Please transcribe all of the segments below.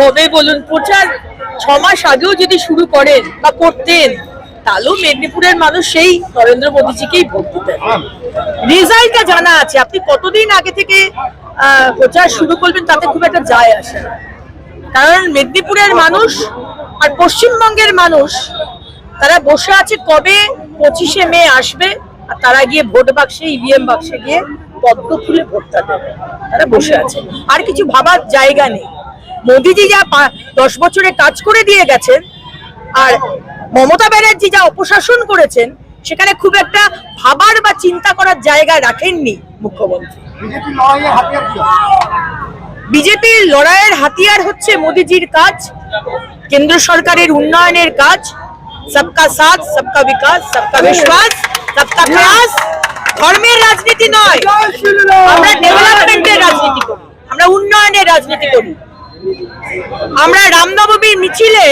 হবে বলুন? প্রচার ছ মাস আগেও যদি শুরু করেন বা করতেন তাহলেও মেদিনীপুরের মানুষ সেই নরেন্দ্র মোদীজিকেই ভোট দিতেন। রেজাল্টটা জানা আছে। আপনি কতদিন আগে থেকে প্রচার শুরু করবেন তাতে খুব একটা যায় আসে কারণ মেদিনীপুরের মানুষ আর পশ্চিমবঙ্গের মানুষ তারা বসে আছে কবে পঁচিশে মে আসবে আর তারা গিয়ে ভোট বাক্সে ইভিএম বাক্সে গিয়ে পদ্ম ফুলে ভোটটা দেবে। তারা বসে আছে। আর কিছু ভাবার জায়গা নেই। মোদিজি যা দশ বছরে কাজ করে দিয়ে গেছেন আর মমতা ব্যানার্জি যা অপশাসন করেছেন সেখানে খুব একটা ভাবার বা চিন্তা করার জায়গা রাখেননি মুখ্যমন্ত্রী। বিজেপির লড়াইয়ের হাতিয়ার হচ্ছে মোদিজির কাজ কেন্দ্র সরকারের উন্নয়নের কাজ সবকা সাথ সবকা বিকাশ সবকা বিশ্বাস সবকা প্রয়াস। ধর্মের রাজনীতি নয় আমরা ডেভেলপমেন্টের রাজনীতি করি আমরা উন্নয়নের রাজনীতি করি। আমরা রামনবমীর মিছিলে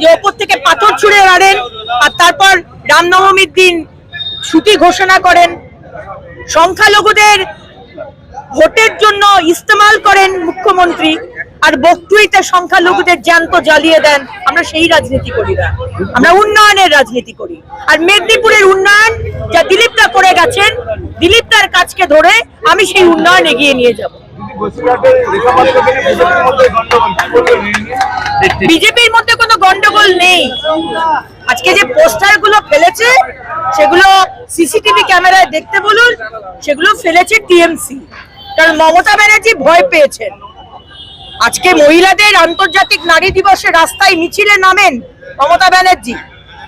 যে ওপর থেকে পাথর ছুঁড়ে মারেন, আর তারপর রামনবমীর দিন ছুটি ঘোষণা করেন। সংখ্যালঘুদের ভোটের জন্য ইস্তেমাল করেন মুখ্যমন্ত্রী, আর বক্তৃতা সংখ্যালঘুদের জ্যান্ত জ্বালিয়ে দেন আমরা সেই রাজনীতি করি না। আমরা উন্নয়নের রাজনীতি করি। আর মেদিনীপুরের উন্নয়ন, যা দিলীপ দিলীপদা করে গেছেন দিলীপ দিলীপদার কাজকে ধরে আমি সেই উন্নয়ন এগিয়ে নিয়ে যাব। বিজেপির মধ্যে কোনো গন্ডগোল নেই। আজকে যে পোস্টারগুলো ফেলেছে, সেগুলো সিসিটিভি ক্যামেরায় দেখতে বলুন, সেগুলো ফেলেছে টিএমসি। কারণ মমতা ব্যানার্জি ভয় পেয়েছেন। আজকে মহিলাদের আন্তর্জাতিক নারী দিবসে রাস্তায় মিছিলে নামেন মমতা ব্যানার্জি।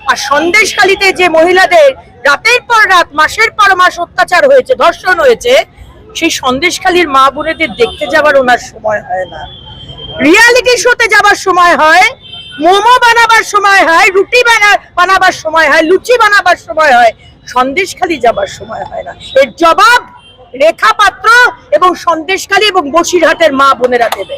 আর সন্দেশখালিতে যে মহিলাদের রাতের পর রাত, মাসের পর মাস অত্যাচার হয়েছে, ধর্ষণ হয়েছে সেই সন্দেশখালির মা বোনেদের দেখতে যাবার ওনার সময় হয় না। রিয়ালিটি শোতে যাবার সময় হয়, মোমো বানাবার সময় হয়, রুটি বানা, বানাবার সময় হয়, লুচি বানাবার সময় হয়, সন্দেশখালি যাবার সময় হয় না। এর জবাব রেখা পাত্র এবং সন্দেশখালি এবং বসিরহাটের মা বোনেরা দেবে।